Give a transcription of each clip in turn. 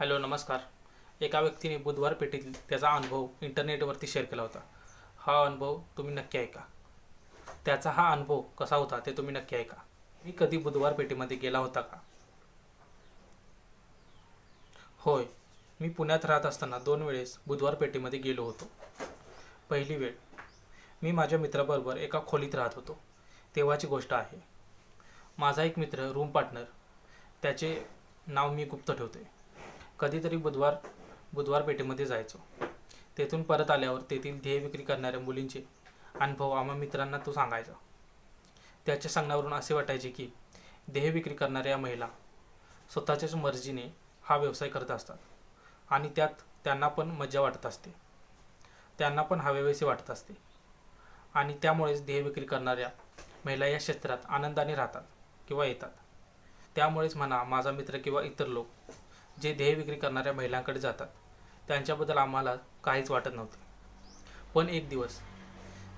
Hello नमस्कार. एका व्यक्तीने बुधवार पेठेतील त्याचा अनुभव इंटरनेटवरती शेअर केला होता. हा अनुभव तुम्ही नक्की ऐका. त्याचा हा अनुभव कसा होता ते तुम्ही नक्की ऐका. मी कधी बुधवार पेठेमध्ये गेला होता का? होय मी पुण्यात राहत असताना दोन वेळेस बुधवार पेठेमध्ये गेलो होतो. पहिली वेळ मी माझ्या मित्राबरोबर एका खोलीत राहत होतो. तेव्हाची गोष्ट आहे माझा एक मित्र रूम पार्टनर त्याचे नाव मी गुप्त ठेवते. कधीतरी बुधवार बुधवार पेठेमध्ये जायचो. तेथून परत आल्यावर तेथील ध्येय विक्री करणाऱ्या मुलींचे अनुभव आम्हा मित्रांना तो सांगायचा. त्याच्या सांगण्यावरून असे वाटायचे की ध्येय विक्री करणाऱ्या महिला स्वतःच्याच मर्जीने हा व्यवसाय करत असतात आणि त्यात त्यांना पण मजा वाटत असते. त्यांना पण हवेवेसे वाटत असते. आणि त्यामुळेच ध्येय विक्री करणाऱ्या महिला या क्षेत्रात आनंदाने राहतात किंवा येतात. त्यामुळेच म्हणा माझा मित्र किंवा इतर लोक जे ध्येय विक्री करणाऱ्या महिलांकडे जातात त्यांच्याबद्दल आम्हाला काहीच वाटत नव्हते. पण एक दिवस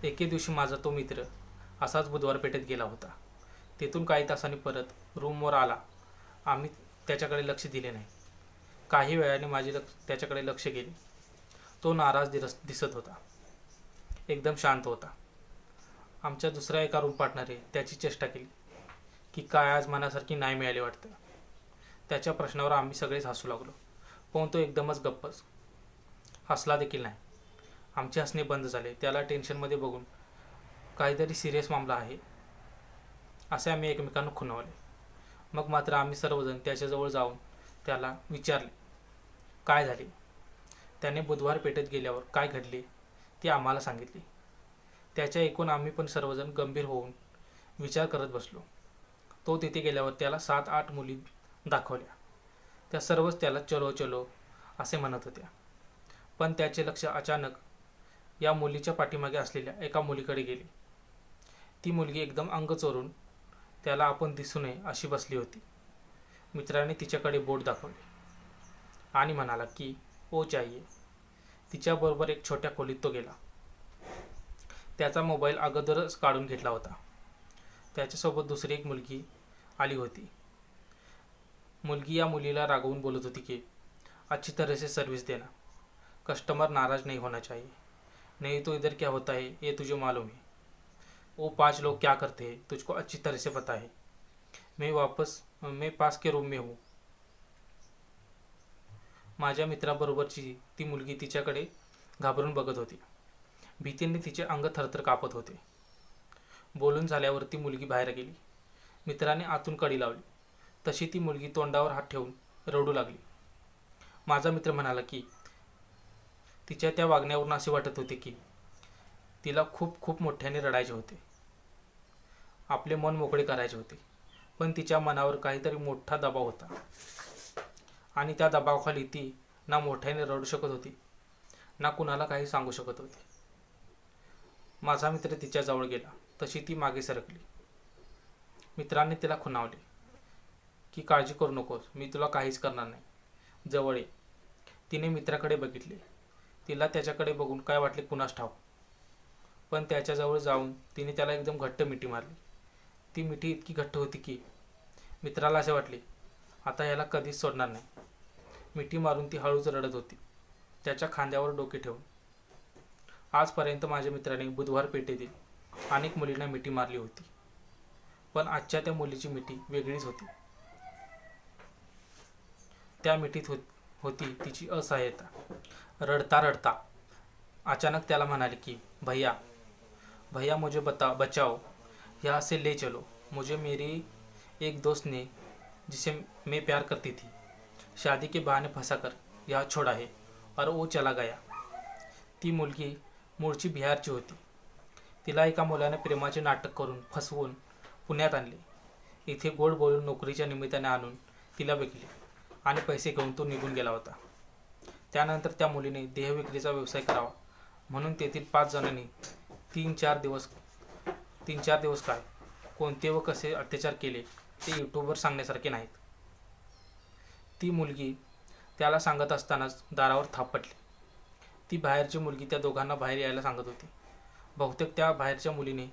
एके दिवशी माझा तो मित्र असाच बुधवार पेठेत गेला होता. तेथून काही तासांनी परत रूमवर आला. आम्ही त्याच्याकडे लक्ष दिले नाही. काही वेळाने माझे लक्ष त्याच्याकडे लक्ष गेले. तो नाराज दिरस दिसत होता. एकदम शांत होता. आमच्या दुसऱ्या एका रूम पार्टनरने त्याची चेष्टा केली की काय आज मनासारखी नाही मिळाली वाटतं. त्याच्या प्रश्नावर आम्ही सगळेच हसू लागलो. पण तो एकदमच गप्पच. हसला देखील नाही. आमचे हसणे बंद झाले. त्याला टेन्शनमध्ये बघून काहीतरी सिरियस मामला आहे असे आम्ही एकमेकांना खुणावले. मग मात्र आम्ही सर्वजण त्याच्याजवळ जाऊन त्याला विचारले काय झाले? त्याने बुधवार पेठेत गेल्यावर काय घडले ते आम्हाला सांगितले. त्याच्या ऐकून आम्ही पण सर्वजण गंभीर होऊन विचार करत बसलो. तो तिथे गेल्यावर त्याला सात आठ मुली दाखवल्या. त्या सर्वच त्याला चलो चलो असे म्हणत होत्या. पण त्याचे लक्ष अचानक या मुलीच्या पाठीमागे असलेल्या एका मुलीकडे गेले. ती मुलगी एकदम अंग चोरून त्याला आपण दिसू नये अशी बसली होती. मित्राने तिच्याकडे बोट दाखवले आणि म्हणाला की ओ चाहिए. तिच्याबरोबर एक छोट्या खोलीत तो गेला. त्याचा मोबाईल अगोदरच काढून घेतला होता. त्याच्यासोबत दुसरी एक मुलगी आली होती. मुलगी या मुलीला रागवून बोलत होती की अच्छी तरह से सर्विस देना. कस्टमर नाराज नहीं होना चाहिए. नहीं तो इधर क्या होता है ये तुझे मालूम है. वो पांच लोग क्या करते हैं तुझको अच्छी तरह से पता है. मैं वापस मैं पास के रूम में हूँ. माझ्या मित्राबरोबरची ती मुलगी तिच्याकडे घाबरून बघत होती. भीतीने तिचे अंग थरथर कापत होते. बोलून झाल्यावर ती मुलगी बाहेर गेली. मित्राने आतून कडी लावली. तशी ती मुलगी तोंडावर हात ठेवून रडू लागली. माझा मित्र म्हणाला की तिच्या त्या वागण्यावरून असे वाटत होते की तिला खूप खूप मोठ्याने रडायचे होते. आपले मन मोकळे करायचे होते. पण तिच्या मनावर काहीतरी मोठा दबाव होता. आणि त्या दबावाखाली ती ना मोठ्याने रडू शकत होती ना कुणाला काही सांगू शकत होती. माझा मित्र तिच्याजवळ गेला. तशी ती मागे सरकली. मित्राने तिला खुणावले. की काळजी करू नकोस मी तुला काहीच करणार नाही. जवळ ये. तिने मित्राकडे बघितले. तिला त्याच्याकडे बघून काय वाटले कुणास ठाव पण त्याच्याजवळ जाऊन तिने त्याला एकदम घट्ट मिठी मारली. ती मिठी इतकी घट्ट होती की मित्राला असे वाटले आता याला कधीच सोडणार नाही. मिठी मारून ती हळूच रडत होती. त्याच्या खांद्यावर डोके ठेवून. आजपर्यंत माझ्या मित्राने बुधवार पेठेतील अनेक मुलींना मिठी मारली होती. पण आजच्या त्या मुलीची मिठी वेगळीच होती. त्या मिठीत होत होती. तिची असहाय्यता रडता रडता. अचानक त्याला म्हणाले की भैया भैया मुझे बता बचाओ. यहाँ से ले चलो. मुझे मेरी एक दोस्त ने जिसे मैं प्यार करती थी शादी के बहाने फंसाकर यहाँ छोड़ा है और वो चला गया। ती मुलगी मूळची बिहारची होती. तिला एका मुलाने प्रेमाचे नाटक करून फसवून पुण्यात आणले. इथे गोड बोलून नोकरीच्या निमित्ताने आणून तिला विकले. आणि पैसे घेऊन तो निघून गेला होता. त्यानंतर त्या मुलीने देहविक्रीचा व्यवसाय करावा. म्हणून तेथील पाच जणांनी तीन चार दिवस तीन चार दिवस काय कोणते व कसे अत्याचार केले ते यूट्यूबवर सांगण्यासारखे नाहीत. ती मुलगी त्याला सांगत असतानाच दारावर थापटली ती बाहेरची मुलगी त्या दोघांना बाहेर यायला सांगत होती. बहुतेक त्या बाहेरच्या मुलीने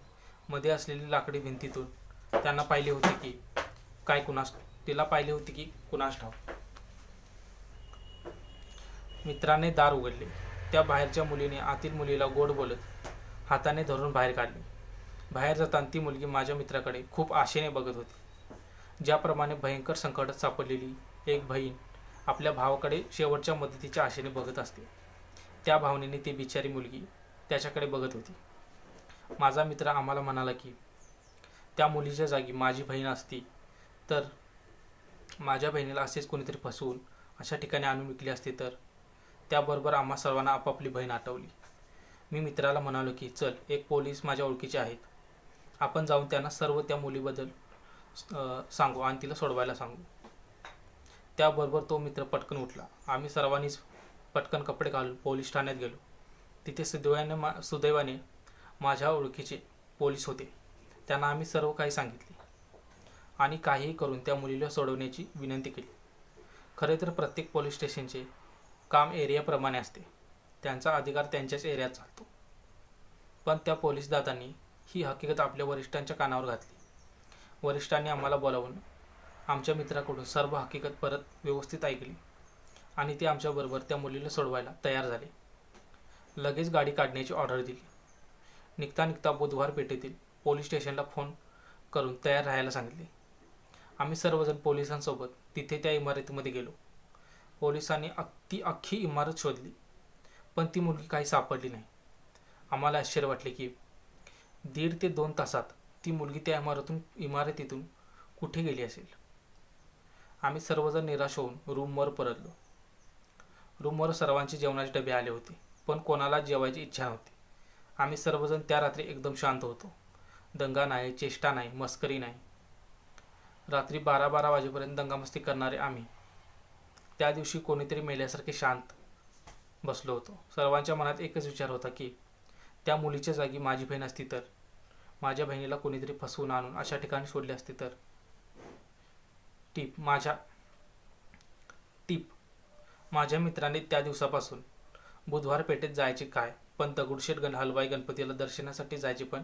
मध्ये असलेली लाकडी भिंतीतून त्यांना पाहिले होते की काय कुणास तिला पाहिले होते की कुणास ठाव मित्राने दार उघडले. त्या बाहेरच्या मुलीने आतील मुलीला गोड बोलत हाताने धरून बाहेर काढले. बाहेर जाताना ती मुलगी माझ्या मित्राकडे खूप आशेने बघत होती. ज्याप्रमाणे भयंकर संकटात सापडलेली एक बहीण आपल्या भावाकडे शेवटच्या मदतीच्या आशेने बघत असते. त्या भावनेने ती बिचारी मुलगी त्याच्याकडे बघत होती. माझा मित्र आम्हाला म्हणाला की त्या मुलीच्या जागी माझी बहीण असती तर माझ्या बहिणीला असेच कोणीतरी फसवून अशा ठिकाणी आणून विकली असती तर त्याबरोबर आम्हा सर्वांना आपापली बहीण आठवली. मी मित्राला म्हणालो की चल एक पोलीस माझ्या ओळखीचे आहेत. आपण जाऊन त्यांना सर्व त्या मुलीबद्दल सांगू आणि तिला सोडवायला सांगू. त्याबरोबर तो मित्र पटकन उठला. आम्ही सर्वांनीच पटकन कपडे घालून पोलीस ठाण्यात गेलो. तिथे सुदैवाने मा सुदैवाने माझ्या ओळखीचे पोलीस होते. त्यांना आम्ही सर्व काही सांगितले आणि काहीही करून त्या मुलीला सोडवण्याची विनंती केली. खरे तर प्रत्येक पोलीस स्टेशनचे काम एरियाप्रमाणे असते. त्यांचा अधिकार त्यांच्याच एरियात चालतो. पण त्या पोलीस दादांनी ही हकीकत आपल्या वरिष्ठांच्या कानावर घातली. वरिष्ठांनी आम्हाला बोलावून आमच्या मित्राकडून सर्व हकीकत परत व्यवस्थित ऐकली आणि ते आमच्याबरोबर त्या मुलीला सोडवायला तयार झाले. लगेच गाडी काढण्याची ऑर्डर दिली. निघता निघता बुधवार पेठेतील पोलीस स्टेशनला फोन करून तयार राहायला सांगितले. आम्ही सर्वजण पोलिसांसोबत तिथे त्या इमारतीमध्ये गेलो. पोलिसांनी अ- ती अख्खी इमारत शोधली. पण ती मुलगी काही सापडली नाही. आम्हाला आश्चर्य वाटले की दीड ते दोन तासात ती मुलगी त्या इमारतून इमारतीतून कुठे गेली असेल? आम्ही सर्वजण निराश होऊन रूमवर परतलो. रूमवर सर्वांचे जेवणाचे डबे आले होते पण कोणाला जेवायची इच्छा नव्हती. आम्ही सर्वजण त्या रात्री एकदम शांत होतो. दंगा नाही चेष्टा नाही मस्करी नाही. रात्री बारा बारा वाजेपर्यंत दंगामस्ती करणारे आम्ही त्या दिवशी कोणीतरी मेल्यासारखे शांत बसलो होतो. सर्वांच्या मनात एकच विचार होता की त्या मुलीच्या जागी माझी बहीण असती तर माझ्या बहिणीला कोणीतरी फसवून आणून अशा ठिकाणी सोडले असते तर. टीप माझ्या टीप माझ्या मित्राने त्या दिवसापासून बुधवार पेठेत जायचे काय पण दगडूशेठ गण हलवाई गणपतीला दर्शनासाठी जायचे पण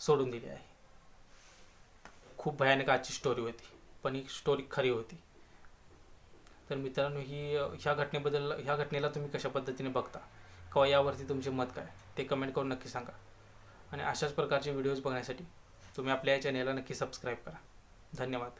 सोडून दिले आहे. खूप भयानक आजची स्टोरी होती पण ही स्टोरी खरी होती. तर मित्रांनो ही ह्या घटनेबद्दल ह्या घटनेला तुम्ही कशा पद्धतीने बघता? किंवा यावरती तुमचे मत काय? ते कमेंट करून नक्की सांगा. आणि अशाच प्रकारचे व्हिडिओज बघण्यासाठी तुम्ही आपल्या या चॅनेलला नक्की सबस्क्राईब करा. धन्यवाद.